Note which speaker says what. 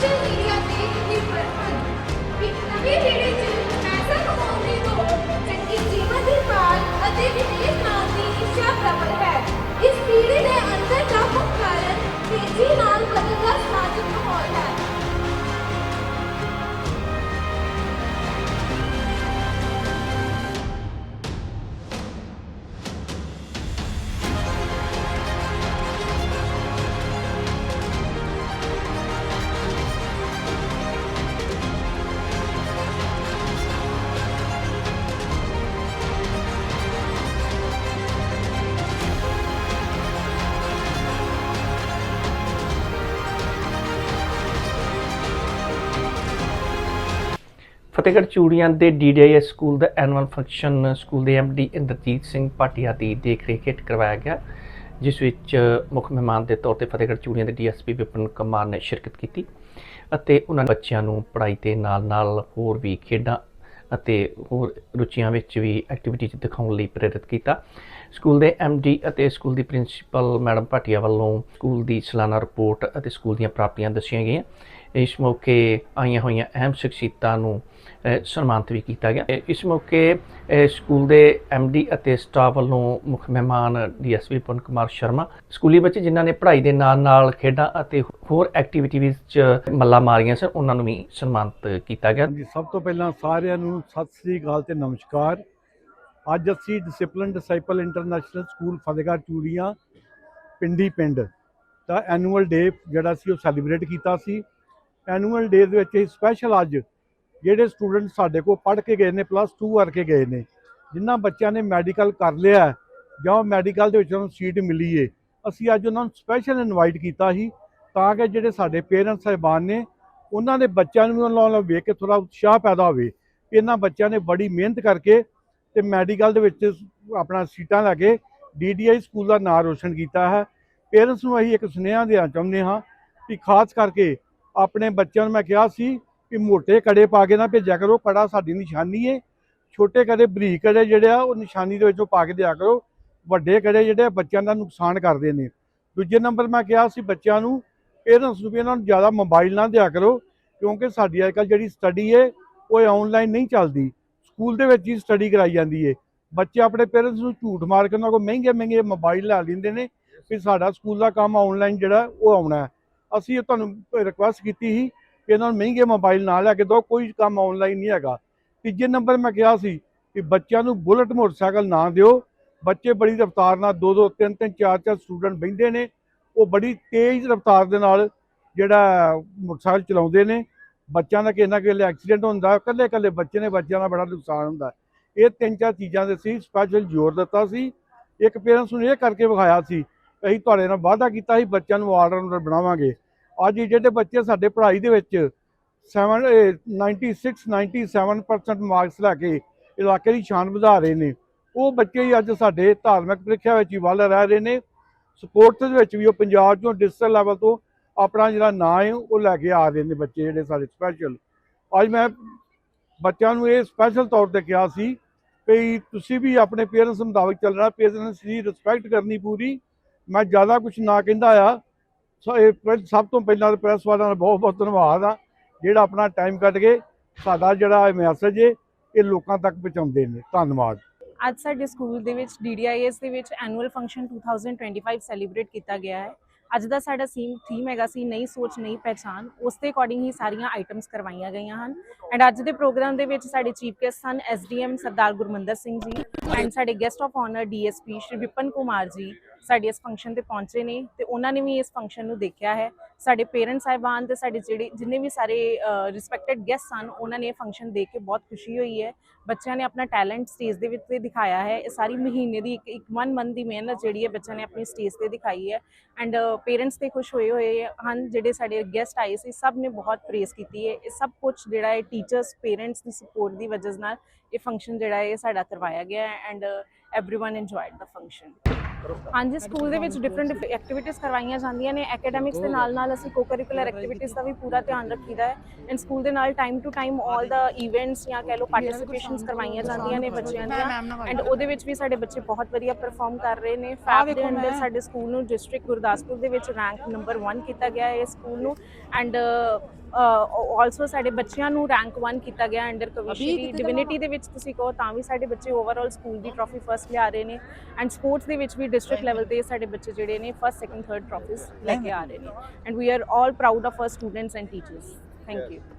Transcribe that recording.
Speaker 1: Julie!
Speaker 2: Fatehgarh Churian ਦੇ DDIS school ਦਾ annual function school ਦੇ ਐਮਡੀ ਇੰਦਰਜੀਤ ਸਿੰਘ ਪਾਟਿਆ ਦੀ ਦੇਖਰੇਖ ਹੇਠ ਕਰਵਾਇਆ ਗਿਆ, ਜਿਸ ਵਿੱਚ ਮੁੱਖ ਮਹਿਮਾਨ ਦੇ ਤੌਰ ਤੇ ਫਤਿਹਗੜ੍ਹ ਚੂੜੀਆਂ ਦੇ ਡੀਐਸਪੀ ਵਿਪਨ ਕੁਮਾਰ ਨੇ ਸ਼ਿਰਕਤ ਕੀਤੀ ਅਤੇ ਉਹਨਾਂ ਬੱਚਿਆਂ ਨੂੰ ਪੜ੍ਹਾਈ ਦੇ ਨਾਲ-ਨਾਲ ਹੋਰ ਵੀ ਖੇਡਾਂ ਅਤੇ ਹੋਰ ਰੁਚੀਆਂ ਵਿੱਚ ਵੀ ਐਕਟੀਵਿਟੀ 'ਚ ਦਿਖਾਉਣ ਲਈ ਪ੍ਰੇਰਿਤ ਕੀਤਾ। ਸਕੂਲ ਦੇ ਐਮਡੀ ਅਤੇ ਸਕੂਲ ਦੀ ਪ੍ਰਿੰਸੀਪਲ ਮੈਡਮ ਭਾਟੀਆ ਵੱਲੋਂ ਸਕੂਲ ਦੀ ਸਾਲਾਨਾ ਰਿਪੋਰਟ ਅਤੇ ਸਕੂਲ ਦੀਆਂ ਪ੍ਰਾਪਤੀਆਂ ਦੱਸੀਆਂ ਗਈਆਂ। ਇਸ ਮੌਕੇ ਆਈਆਂ ਹੋਈਆਂ ਅਹਿਮ ਸ਼ਖਸੀਅਤਾਂ ਨੂੰ ਸਨਮਾਨਿਤ ਵੀ ਕੀਤਾ ਗਿਆ। ਇਸ ਮੌਕੇ ਸਕੂਲ ਦੇ ਐਮਡੀ ਅਤੇ ਸਟਾਫ ਵੱਲੋਂ ਮੁੱਖ ਮਹਿਮਾਨ ਡੀਐਸਪੀ ਪਵਨ ਕੁਮਾਰ ਸ਼ਰਮਾ, ਸਕੂਲੀ ਬੱਚੇ ਜਿਨ੍ਹਾਂ ਨੇ ਪੜ੍ਹਾਈ ਦੇ ਨਾਲ-ਨਾਲ ਖੇਡਾਂ ਅਤੇ ਹੋਰ ਐਕਟੀਵਿਟੀ ਵਿੱਚ ਮੱਲਾ ਮਾਰੀਆਂ ਸਨ, ਉਹਨਾਂ ਨੂੰ ਵੀ ਸਨਮਾਨਿਤ ਕੀਤਾ ਗਿਆ।
Speaker 3: ਹਾਂਜੀ, ਸਭ ਤੋਂ ਪਹਿਲਾਂ ਸਾਰਿਆਂ ਨੂੰ ਸਤਿ ਸ੍ਰੀ ਅਕਾਲ ਤੇ ਨਮਸਕਾਰ। ਅੱਜ ਅਸੀਂ discipline disciple international school Fatehgarh Churian, ਪਿੰਡੀ ਪਿੰਡ ਦਾ ਐਨੂਅਲ ਡੇ ਜਿਹੜਾ ਸੀ, ਉਹ ਸੈਲੀਬ੍ਰੇਟ ਕੀਤਾ ਸੀ। ਐਨੂਅਲ ਡੇ ਦੇ ਵਿੱਚ ਹੀ ਸਪੈਸ਼ਲ ਅੱਜ ਜਿਹੜੇ ਸਟੂਡੈਂਟ ਸਾਡੇ ਕੋਲ ਪੜ੍ਹ ਕੇ ਗਏ ਨੇ ਪਲੱਸ 2 ਕਰਕੇ ਗਏ ਨੇ ਜਿਨ੍ਹਾਂ ਬੱਚਿਆਂ ਨੇ ਮੈਡੀਕਲ ਕਰ ਲਿਆ ਜਾਂ ਉਹ ਮੈਡੀਕਲ ਦੇ ਵਿੱਚ ਉਹਨਾਂ ਨੂੰ ਸੀਟ ਮਿਲੀ ਏ, ਅਸੀਂ ਅੱਜ ਉਹਨਾਂ ਨੂੰ ਸਪੈਸ਼ਲ ਇਨਵਾਈਟ ਕੀਤਾ ਸੀ ਤਾਂ ਕਿ ਜਿਹੜੇ ਸਾਡੇ ਪੇਰੈਂਟਸ ਸਾਹਿਬਾਨ ਨੇ, ਉਹਨਾਂ ਦੇ ਬੱਚਿਆਂ ਨੂੰ ਵੀ ਉਹਨਾਂ ਨਾਲ ਵੇਖ ਕੇ ਥੋੜਾ ਉਤਸ਼ਾਹ ਪੈਦਾ ਹੋਵੇ ਕਿ ਇਹਨਾਂ ਬੱਚਿਆਂ ਨੇ ਬੜੀ ਮਿਹਨਤ ਕਰਕੇ ਤੇ ਮੈਡੀਕਲ ਦੇ ਵਿੱਚ ਆਪਣਾ ਸੀਟਾਂ ਲੈ ਕੇ ਡੀਡੀਆਈ ਸਕੂਲ ਦਾ ਨਾਮ ਰੋਸ਼ਨ ਕੀਤਾ ਹੈ। ਪੇਰੈਂਟਸ ਨੂੰ ਅਸੀਂ ਇੱਕ ਸੁਨੇਹਾ ਦੇਣਾ ਚਾਹੁੰਦੇ ਹਾਂ ਕਿ ਖਾਸ ਕਰਕੇ ਆਪਣੇ ਬੱਚਿਆਂ ਨੂੰ ਮੈਂ ਕਿਹਾ ਸੀ ਕਿ ਮੋٹے ਕੜੇ ਪਾ ਕੇ ਨਾ ਭੇਜਿਆ ਕਰੋ, ਕੜਾ ਸਾਡੀ ਨਿਸ਼ਾਨੀ ਏ। ਛੋਟੇ ਕੜੇ, ਬਰੀਕ ਕੜੇ ਜਿਹੜੇ ਆ, ਉਹ ਨਿਸ਼ਾਨੀ ਦੇ ਵਿੱਚੋਂ ਪਾ ਕੇ ਦਿਆ ਕਰੋ। ਵੱਡੇ ਕੜੇ ਜਿਹੜੇ ਆ, ਬੱਚਿਆਂ ਦਾ ਨੁਕਸਾਨ ਕਰਦੇ ਨੇ। ਦੂਜੇ ਨੰਬਰ ਮੈਂ ਕਿਹਾ ਸੀ ਬੱਚਿਆਂ ਨੂੰ ਪੇਰੈਂਟਸ ਨੂੰ ਵੀ ਇਹਨਾਂ ਨੂੰ ਜ਼ਿਆਦਾ ਮੋਬਾਈਲ ਨਾ ਦਿਆ ਕਰੋ, ਕਿਉਂਕਿ ਸਾਡੀ ਅੱਜ ਕੱਲ੍ਹ ਜਿਹੜੀ ਸਟੱਡੀ ਏ, ਉਹ ਆਨਲਾਈਨ ਨਹੀਂ ਚੱਲਦੀ। ਸਕੂਲ ਦੇ ਵਿੱਚ ਹੀ ਸਟੱਡੀ ਕਰਾਈ ਜਾਂਦੀ ਏ। ਬੱਚੇ ਆਪਣੇ ਪੇਰੈਂਟਸ ਨੂੰ ਝੂਠ ਮਾਰ ਕੇ ਉਹਨਾਂ ਕੋਲ ਮਹਿੰਗੇ ਮਹਿੰਗੇ ਮੋਬਾਈਲ ਲੈ ਲੈਂਦੇ ਨੇ ਕਿ ਸਾਡਾ ਸਕੂਲ ਦਾ ਕੰਮ ਆਨਲਾਈਨ ਜਿਹੜਾ, ਉਹ ਆਉਣਾ। ਹੈ ਅਸੀਂ ਇਹ ਤੁਹਾਨੂੰ ਰਿਕੁਐਸਟ ਕੀਤੀ ਸੀ ਕਿ ਇਹਨਾਂ ਨੂੰ ਮਹਿੰਗੇ ਮੋਬਾਈਲ ਨਾ ਲੈ ਕੇ ਦਿਓ, ਕੋਈ ਕੰਮ ਆਨਲਾਈਨ ਨਹੀਂ ਹੈਗਾ। ਤੀਜੇ ਨੰਬਰ ਮੈਂ ਕਿਹਾ ਸੀ ਕਿ ਬੱਚਿਆਂ ਨੂੰ ਬੁਲਟ ਮੋਟਰਸਾਈਕਲ ਨਾ ਦਿਓ। ਬੱਚੇ ਬੜੀ ਰਫ਼ਤਾਰ ਨਾਲ ਦੋ ਦੋ, ਤਿੰਨ ਤਿੰਨ, ਚਾਰ ਚਾਰ ਸਟੂਡੈਂਟ ਬਹਿੰਦੇ ਨੇ। ਉਹ ਬੜੀ ਤੇਜ਼ ਰਫ਼ਤਾਰ ਦੇ ਨਾਲ ਜਿਹੜਾ ਮੋਟਰਸਾਈਕਲ ਚਲਾਉਂਦੇ ਨੇ। ਬੱਚਿਆਂ ਦਾ ਕਿਸੇ ਨਾ ਕਿਸੇ ਐਕਸੀਡੈਂਟ ਹੁੰਦਾ ਇਕੱਲੇ ਇਕੱਲੇ ਬੱਚੇ ਨੇ, ਬੱਚਿਆਂ ਦਾ ਬੜਾ ਨੁਕਸਾਨ ਹੁੰਦਾ। ਇਹ ਤਿੰਨ, ਚਾਰ ਚੀਜ਼ਾਂ ਦੇ ਸੀ ਸਪੈਸ਼ਲ ਜ਼ੋਰ ਦਿੱਤਾ ਸੀ। ਇੱਕ ਪੇਰੈਂਟਸ ਨੂੰ ਇਹ ਕਰਕੇ ਵਿਖਾਇਆ ਸੀ, ਅਸੀਂ ਤੁਹਾਡੇ ਨਾਲ ਵਾਅਦਾ ਕੀਤਾ ਸੀ, ਬੱਚਿਆਂ ਨੂੰ ਆਲਰਾਊਂਡਰ ਬਣਾਵਾਂਗੇ। ਅੱਜ ਜਿਹੜੇ ਬੱਚੇ ਸਾਡੇ ਪੜ੍ਹਾਈ ਦੇ ਵਿੱਚ 7 96 97% ਮਾਰਕਸ ਲੈ ਕੇ ਇਲਾਕੇ ਦੀ ਸ਼ਾਨ ਵਧਾ ਰਹੇ ਨੇ, ਉਹ ਬੱਚੇ ਹੀ ਅੱਜ ਸਾਡੇ ਧਾਰਮਿਕ ਪ੍ਰੀਖਿਆ ਵਿੱਚ ਹੀ ਵੱਲ ਰਹਿ ਰਹੇ ਨੇ ਸਪੋਰਟਸ ਦੇ ਵਿੱਚ ਵੀ ਉਹ ਪੰਜਾਬ ਤੋਂ ਡਿਸਟ੍ਰਿਕਟ ਲੈਵਲ ਤੋਂ ਆਪਣਾ ਜਿਹੜਾ ਨਾਂ ਹੈ ਉਹ ਲੈ ਕੇ ਆ ਰਹੇ ਨੇ ਬੱਚੇ ਜਿਹੜੇ ਸਾਡੇ ਸਪੈਸ਼ਲ ਅੱਜ ਮੈਂ ਬੱਚਿਆਂ ਨੂੰ ਇਹ ਸਪੈਸ਼ਲ ਤੌਰ ਤੇ ਕਿਹਾ ਸੀ ਵੀ ਤੁਸੀਂ ਵੀ ਆਪਣੇ ਪੇਰੈਂਟਸ ਮੁਤਾਬਕ ਚੱਲਣਾ ਪੇਰੈਂਟਸ ਦੀ ਰਿਸਪੈਕਟ ਕਰਨੀ ਪੂਰੀ। ਮੈਂ ਜ਼ਿਆਦਾ ਕੁਝ ਨਾ ਕਹਿੰਦਾ ਆ ਸਭ ਤੋਂ ਪਹਿਲਾਂ ਪ੍ਰੈਸ ਵਾਲਿਆਂ ਦਾ ਬਹੁਤ ਬਹੁਤ ਧੰਨਵਾਦ ਆ, ਜਿਹੜਾ ਆਪਣਾ ਟਾਈਮ ਕੱਢ ਕੇ ਸਾਡਾ ਜਿਹੜਾ ਮੈਸੇਜ ਹੈ ਇਹ ਲੋਕਾਂ ਤੱਕ ਪਹੁੰਚਾਉਂਦੇ ਨੇ। ਧੰਨਵਾਦ।
Speaker 4: ਅੱਜ ਸਾਡੇ ਸਕੂਲ ਦੇ ਵਿੱਚ DDIS ਦੇ ਵਿੱਚ ਐਨੂਅਲ ਫੰਕਸ਼ਨ 2025 ਸੈਲੀਬ੍ਰੇਟ ਕੀਤਾ ਗਿਆ ਹੈ। ਅੱਜ ਦਾ ਸਾਡਾ ਸੀਮ ਥੀਮ ਹੈਗਾ ਸੀ, ਨਈ ਸੋਚ, ਨਈ ਪਹਿਚਾਨ ਉਸ ਦੇ ਅਕੋਰਡਿੰਗ ਹੀ ਸਾਰੀਆਂ ਆਈਟਮਸ ਕਰਵਾਈਆਂ ਗਈਆਂ ਹਨ। ਐਂਡ ਅੱਜ ਦੇ ਪ੍ਰੋਗਰਾਮ ਦੇ ਵਿੱਚ ਸਾਡੇ ਚੀਫ ਗੈਸਟ ਸਨ ਐਸਡੀਐਮ ਸਰਦਾਰ ਗੁਰਮੰਦਰ ਸਿੰਘ ਜੀ ਐਂਡ ਸਾਡੇ guest of honour DSP Shri Vipan Kumar ji ਸਾਡੇ ਇਸ ਫੰਕਸ਼ਨ ਤੇ ਪਹੁੰਚੇ ਨੇ ਤੇ ਉਹਨਾਂ ਨੇ ਵੀ ਇਸ ਫੰਕਸ਼ਨ ਨੂੰ ਦੇਖਿਆ ਹੈ ਸਾਡੇ ਪੇਰੈਂਟਸ ਸਾਹਿਬਾਨ ਤੇ ਸਾਡੇ ਜਿਹੜੇ ਜਿੰਨੇ ਵੀ ਸਾਰੇ ਰਿਸਪੈਕਟਡ ਗੈਸਟ ਸਨ ਉਹਨਾਂ ਨੇ ਇਹ ਫੰਕਸ਼ਨ ਦੇਖ ਕੇ ਬਹੁਤ ਖੁਸ਼ੀ ਹੋਈ ਹੈ ਬੱਚਿਆਂ ਨੇ ਆਪਣਾ ਟੈਲੈਂਟ ਸਟੇਜ ਦੇ ਵਿੱਚ ਤੇ ਦਿਖਾਇਆ ਹੈ ਇਹ ਸਾਰੀ ਮਹੀਨੇ ਦੀ ਇੱਕ ਇੱਕ ਵਨ ਮੰਥ ਦੀ ਮਿਹਨਤ ਜਿਹੜੀ ਹੈ ਬੱਚਿਆਂ ਨੇ ਆਪਣੀ ਸਟੇਜ ਤੇ ਦਿਖਾਈ ਹੈ ਐਂਡ ਪੇਰੈਂਟਸ ਤੇ ਖੁਸ਼ ਹੋਏ ਹੋਏ ਹਨ ਜਿਹੜੇ ਸਾਡੇ ਗੈਸਟ ਆਏ ਸੀ ਸਭ ਨੇ ਬਹੁਤ ਪ੍ਰੇਜ਼ ਕੀਤੀ ਹੈ ਇਹ ਸਭ ਕੁਝ ਜਿਹੜਾ ਹੈ ਟੀਚਰਸ ਪੇਰੈਂਟਸ ਦੀ ਸਪੋਰਟ ਦੀ ਵਜ੍ਹਾ ਨਾਲ ਇਹ ਫੰਕਸ਼ਨ ਜਿਹੜਾ ਹੈ ਇਹ ਸਾਡਾ ਕਰਵਾਇਆ ਗਿਆ ਹੈ and everyone enjoyed the function ਹਾਂਜੀ ਸਕੂਲ ਦੇ ਵਿੱਚ ਡਿਫਰੈਂਟ ਐਕਟੀਵਿਟੀਜ਼ ਕਰਵਾਈਆਂ ਜਾਂਦੀਆਂ ਨੇ ਐਕੈਡੈਮਿਕਸ ਦੇ ਨਾਲ ਨਾਲ ਅਸੀਂ ਕੋ-ਕਰਿਕੂਲਰ ਐਕਟੀਵਿਟੀਜ਼ ਦਾ ਵੀ ਪੂਰਾ ਧਿਆਨ ਰੱਖੀਦਾ ਹੈ ਐਂਡ ਸਕੂਲ ਦੇ ਨਾਲ ਟਾਈਮ ਟੂ ਟਾਈਮ 올 ਦਾ ਇਵੈਂਟਸ ਜਾਂ ਕਹਿ ਲਓ ਪਾਰਟਿਸਿਪੇਸ਼ਨਸ ਕਰਵਾਈਆਂ ਜਾਂਦੀਆਂ ਨੇ ਬੱਚਿਆਂ ਦੀਆਂ ਐਂਡ ਉਹਦੇ ਵਿੱਚ ਵੀ ਸਾਡੇ ਬੱਚੇ ਬਹੁਤ ਵਧੀਆ ਪਰਫਾਰਮ ਕਰ ਰਹੇ ਨੇ। ਫੈਬ ਦੇ ਅੰਡਰ ਸਾਡੇ ਸਕੂਲ ਨੂੰ ਡਿਸਟ੍ਰਿਕਟ ਗੁਰਦਾਸਪੁਰ ਦੇ ਵਿੱਚ ਰੈਂਕ ਨੰਬਰ 1 ਕੀਤਾ ਗਿਆ ਹੈ ਇਸ ਸਕੂਲ ਨੂੰ ਐਂਡ ਆਲਸੋ ਸਾਡੇ ਬੱਚਿਆਂ ਨੂੰ ਰੈਂਕ 1 ਕੀਤਾ ਗਿਆ ਅੰਡਰ ਕਵਿਸ਼ਰੀ। ਡਿਵਿਨਿਟੀ ਦੇ ਵਿੱਚ ਤੁਸੀਂ ਕਹੋ ਤਾਂ ਵੀ ਸਾਡੇ ਬੱਚੇ ਓਵਰਆਲ ਸਕੂਲ ਦੀ ਟਰੋਫੀ ਫਰਸਟ ਲਿਆ ਰਹੇ ਨੇ ਐਂਡ ਸਪੋਰਟਸ ਦੇ ਵਿੱਚ ਵੀ ਡਿਸਟ੍ਰਿਕਟ ਲੈਵਲ ਤੇ ਸਾਡੇ ਬੱਚੇ ਜਿਹੜੇ ਨੇ ਫਰਸਟ ਸੈਕੰਡ ਥਰਡ ਟਰੋਫੀਜ਼ ਲੈ ਕੇ ਆ ਰਹੇ ਨੇ। And we are all proud of our students and teachers thank you